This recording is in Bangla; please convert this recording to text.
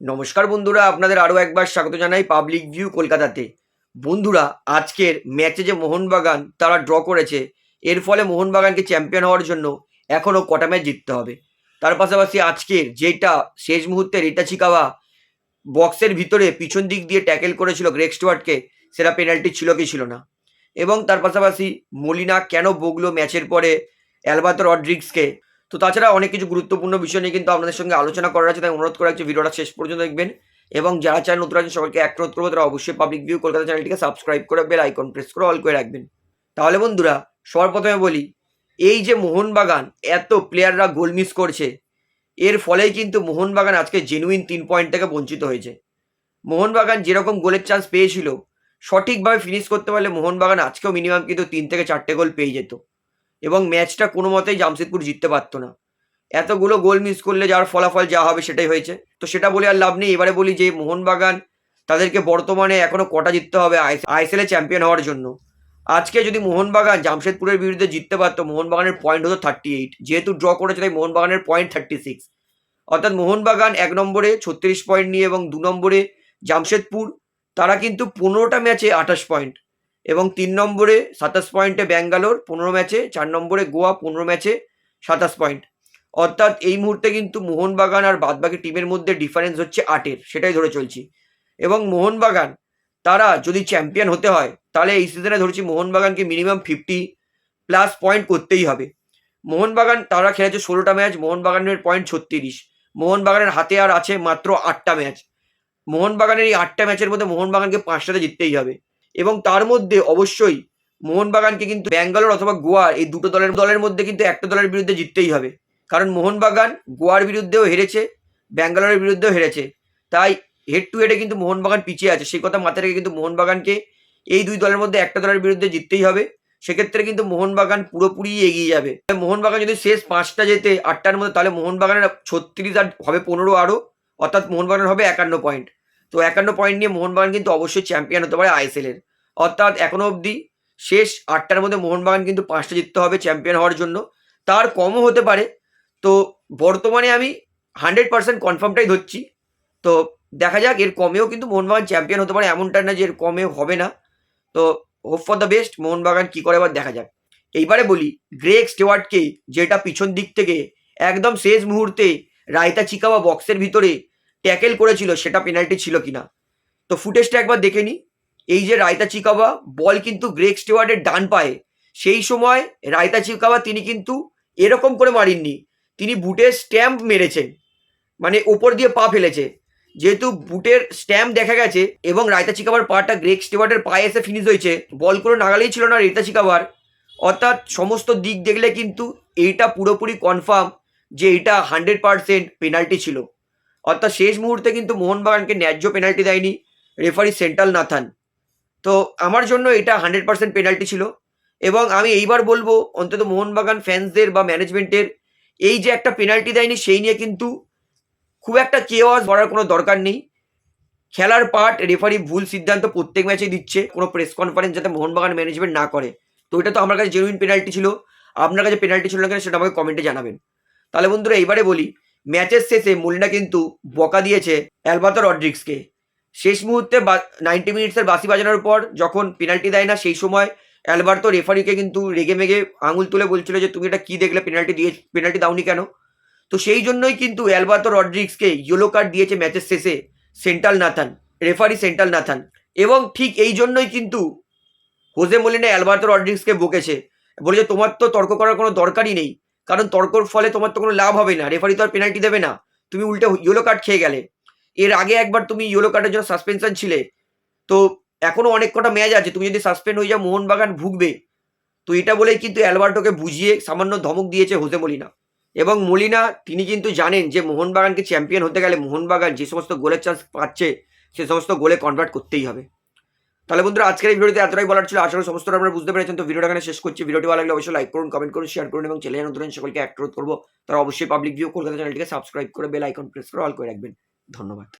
নমস্কার বন্ধুরা, আপনাদের আরও একবার স্বাগত জানাই পাবলিক ভিউ কলকাতাতে। বন্ধুরা, আজকের ম্যাচে যে মোহনবাগান, তারা ড্র করেছে, এর ফলে মোহনবাগানকে চ্যাম্পিয়ন হওয়ার জন্য এখনও কটা ম্যাচ জিততে হবে। তার পাশাপাশি আজকের যেটা শেষ মুহূর্তে রিটা চিকাওয়া বক্সের ভিতরে পিছন দিক দিয়ে ট্যাকেল করেছিল গ্রেক স্টুয়ার্টকে সেটা পেনাল্টি ছিল কি ছিল না। এবং তার পাশাপাশি মলিনা কেন বগলো ম্যাচের পরে অ্যালবাতো রড্রিক্সকে তো তাছাড়া অনেক কিছু গুরুত্বপূর্ণ বিষয় নিয়ে কিন্তু আপনাদের সঙ্গে আলোচনা করার আছে, তাই অনুরোধ করা হচ্ছে ভিডিওটা শেষ পর্যন্ত দেখবেন। এবং যারা চ্যানেল নতুন আছেন, সবাইকে এক অনুরোধ করব, তারা অবশ্যই পাবলিক ভিউ কলকাতা চ্যানেলটিকে সাবস্ক্রাইব করে বেল আইকন প্রেস করে অল করে রাখবেন। তাহলে বন্ধুরা, সবার প্রথমে বলি, এই যে মোহনবাগান, এত প্লেয়াররা গোল মিস করছে, এর ফলেই কিন্তু মোহনবাগান আজকে জেনুইন তিন পয়েন্ট থেকে বঞ্চিত হয়েছে। মোহনবাগান যেরকম গোলের চান্স পেয়েছিল, সঠিকভাবে ফিনিশ করতে পারলে মোহনবাগান আজকেও মিনিমাম কিন্তু তিন থেকে চারটে গোল পেয়ে যেত। এবং ম্যাচটা কোনো মতেই জামশেদপুর জিততে পারতো না। এতগুলো গোল মিস করলে যার ফলাফল যা হবে সেটাই হয়েছে। তো সেটা বলে আর লাভ নেই। এবারে বলি যে মোহনবাগান তাদেরকে বর্তমানে এখনও কটা জিততে হবে আইএসএল চ্যাম্পিয়ন হওয়ার জন্য। আজকে যদি মোহনবাগান জামশেদপুরের বিরুদ্ধে জিততে পারতো, মোহনবাগানের পয়েন্ট হতো থার্টি এইট যেহেতু ড্র করেছে, তাই মোহনবাগানের পয়েন্ট থার্টি সিক্স অর্থাৎ মোহনবাগান এক নম্বরে ছত্রিশ পয়েন্ট নিয়ে এবং দু নম্বরে জামশেদপুর, তারা কিন্তু পনেরোটা ম্যাচে আঠাশ পয়েন্ট এবং তিন নম্বরে সাতাশ পয়েন্টে ব্যাঙ্গালোর, পনেরো ম্যাচে, চার নম্বরে গোয়া, পনেরো ম্যাচে সাতাশ পয়েন্ট। অর্থাৎ এই মুহূর্তে কিন্তু মোহনবাগান আর বাদবাকি টিমের মধ্যে ডিফারেন্স হচ্ছে আটের, সেটাই ধরে চলছি। এবং মোহনবাগান, তারা যদি চ্যাম্পিয়ন হতে হয়, তাহলে এই সিজনে ধরছি মোহনবাগানকে মিনিমাম ফিফটি প্লাস পয়েন্ট করতেই হবে। মোহনবাগান, তারা খেলেছে ষোলোটা ম্যাচ মোহনবাগানের পয়েন্ট ছত্রিশ। মোহনবাগানের হাতে আর আছে মাত্র আটটা ম্যাচ মোহনবাগানের এই আটটা ম্যাচের মধ্যে মোহনবাগানকে পাঁচটাতে জিততেই হবে। এবং তার মধ্যে অবশ্যই মোহনবাগানকে কিন্তু ব্যাঙ্গালোর অথবা গোয়া এই দুটো দলের দলের মধ্যে কিন্তু একটা দলের বিরুদ্ধে জিততেই হবে। কারণ মোহনবাগান গোয়ার বিরুদ্ধেও হেরেছে, ব্যাঙ্গালোরের বিরুদ্ধেও হেরেছে। তাই হেড টু হেডে কিন্তু মোহনবাগান পিছিয়ে আছে। সেই কথা মাথায় রেখে কিন্তু মোহনবাগানকে এই দুই দলের মধ্যে একটা দলের বিরুদ্ধে জিততেই হবে। সেক্ষেত্রে কিন্তু মোহনবাগান পুরোপুরি এগিয়ে যাবে। মোহনবাগান যদি শেষ পাঁচটা যেতে আটটার মধ্যে, তাহলে মোহনবাগানের ছত্রিশ আর হবে পনেরো আরও। অর্থাৎ মোহনবাগানের হবে একান্ন পয়েন্ট। তো একান্ন পয়েন্ট নিয়ে মোহনবাগান কিন্তু অবশ্যই চ্যাম্পিয়ন হতে পারে আইএসএলের অর্থাৎ এখনও অবধি শেষ আটটার মধ্যে মোহনবাগান কিন্তু পাঁচটা জিততে হবে চ্যাম্পিয়ন হওয়ার জন্য। তার কমও হতে পারে। তো বর্তমানে আমি হান্ড্রেড পার্সেন্ট কনফার্মটাই ধরছি। তো দেখা যাক, এর কমেও কিন্তু মোহনবাগান চ্যাম্পিয়ন হতে পারে এমনটা না যে এর কমেও হবে না। তো hope for the best Mohun Bagan কী করে এবার দেখা যাক। এইবারে বলি গ্রেক স্টেওয়ার্টকে যেটা পিছন দিক থেকে একদম শেষ মুহূর্তে রায়তা চিকাওয়া বক্সের ভিতরে ট্যাকেল করেছিল, সেটা পেনাল্টি ছিল কিনা? তো ফুটেজটা একবার দেখে নিই এই যে রায়তা চিকাবা বল কিন্তু গ্রেক স্টেওয়ার্ডের ডান পায়ে। সেই সময় রায়তা চিকাবা তিনি কিন্তু এরকম করে মারিননি। তিনি বুটের স্ট্যাম্প মেরেছেন। মানে ওপর দিয়ে পা ফেলেছে। যেহেতু বুটের স্ট্যাম্প দেখা গেছে এবং রায়তা চিকাবার পাটা গ্রেক স্টেওয়ার্ডের পায়ে এসে ফিনিশ হয়েছে, বল করে নাগালেই ছিল না রেতা চিকাবার অর্থাৎ সমস্ত দিক দেখলে কিন্তু এইটা পুরোপুরি কনফার্ম যে এটা হান্ড্রেড পারসেন্ট পেনাল্টি ছিল। অর্থাৎ শেষ মুহূর্তে কিন্তু মোহনবাগানকে ন্যায্য পেনাল্টি দেয়নি রেফারি সেন্ট্রাল নাথান। তো আমার জন্য এটা হান্ড্রেড পার্সেন্ট পেনাল্টি ছিল এবং আমি এইবার বলব, অন্তত মোহনবাগান ফ্যান্সদের বা ম্যানেজমেন্টের এই যে একটা পেনাল্টি দেয়নি সেই নিয়ে কিন্তু খুব একটা কেওয়াজ করার কোনো দরকার নেই। খেলার পার্ট রেফারি ভুল সিদ্ধান্ত প্রত্যেক ম্যাচে দিচ্ছে, কোনো প্রেস কনফারেন্স যাতে মোহনবাগান ম্যানেজমেন্ট না করে। তো এটা তো আমার কাছে জেনুইন পেনাল্টি ছিল। আপনার কাছে পেনাল্টি ছিল না কেন সেটা আমাকে কমেন্টে জানাবেন। তাহলে বন্ধুরা এইবারে বলি ম্যাচের শেষে মলিনা কিন্তু বকা দিয়েছে অ্যালবাতো রড্রিক্সকে শেষ মুহূর্তে নাইনটি মিনিটসের বাসি বাজানোর পর যখন পেনাল্টি দেয় না, সেই সময় অ্যালবার্তো রেফারিকে কিন্তু রেগে মেগে আঙুল তুলে বলছিল যে, তুমি এটা কী দেখলে? পেনাল্টি দিয়ে পেনাল্টি দাওনি কেন? তো সেই জন্যই কিন্তু অ্যালবার্তো রড্রিক্সকে ইয়েলো কার্ড দিয়েছে ম্যাচের শেষে central Nathan, referee central Nathan. এবং ঠিক এই জন্যই কিন্তু হোজে মলিনা অ্যালবার্তো রড্রিক্সকে বকেছে। বলেছে, তোমার তো তর্ক করার কোনো দরকারই নেই। কারণ তর্কর ফলে তোমার তো কোনো লাভ হবে না রেফারি তো আর পেনাল্টি দেবে না। তুমি উল্টে ইয়েলো কার্ড খেয়ে গেলে। এর আগে একবার তুমি ইয়েলো কার্ডের জন্য সাসপেনশন ছিলে। তো এখনও অনেক কটা ম্যাচ আছে, তুমি যদি সাসপেন্ড হয়ে যাও মোহনবাগান ভুগবে। তো এটা বলেই কিন্তু অ্যালবার্টোকে বুঝিয়ে সামান্য ধমক দিয়েছে হোসে মলিনা। এবং মলিনা, তিনি কিন্তু জানেন যে মোহনবাগানকে চ্যাম্পিয়ন হতে গেলে মোহনবাগান যে সমস্ত গোলের চান্স পাচ্ছে, সে সমস্ত গোলে কনভার্ট করতেই হবে। তাহলে বন্ধুরা, আজকের এই ভিডিওতে এতটাই বলার ছিল। করি সমস্ত আপনারা বুঝতে পেরেছেন। তো ভিডিওটা এখানে শেষ করছি। ভিডিওটি ভালো লাগলে অবশ্যই লাইক করুন কমেন্ট করুন শেয়ার করুন এবং চ্যানেল নতুন সকলকে অ্যাক্ট করব। তারা অবশ্যই পাবলিক ভিউ কলকাতা চ্যানেলটিকে সাবস্ক্রাইব করে বেল আইকন প্রেস করে অল করে রাখবেন। ধন্যবাদ।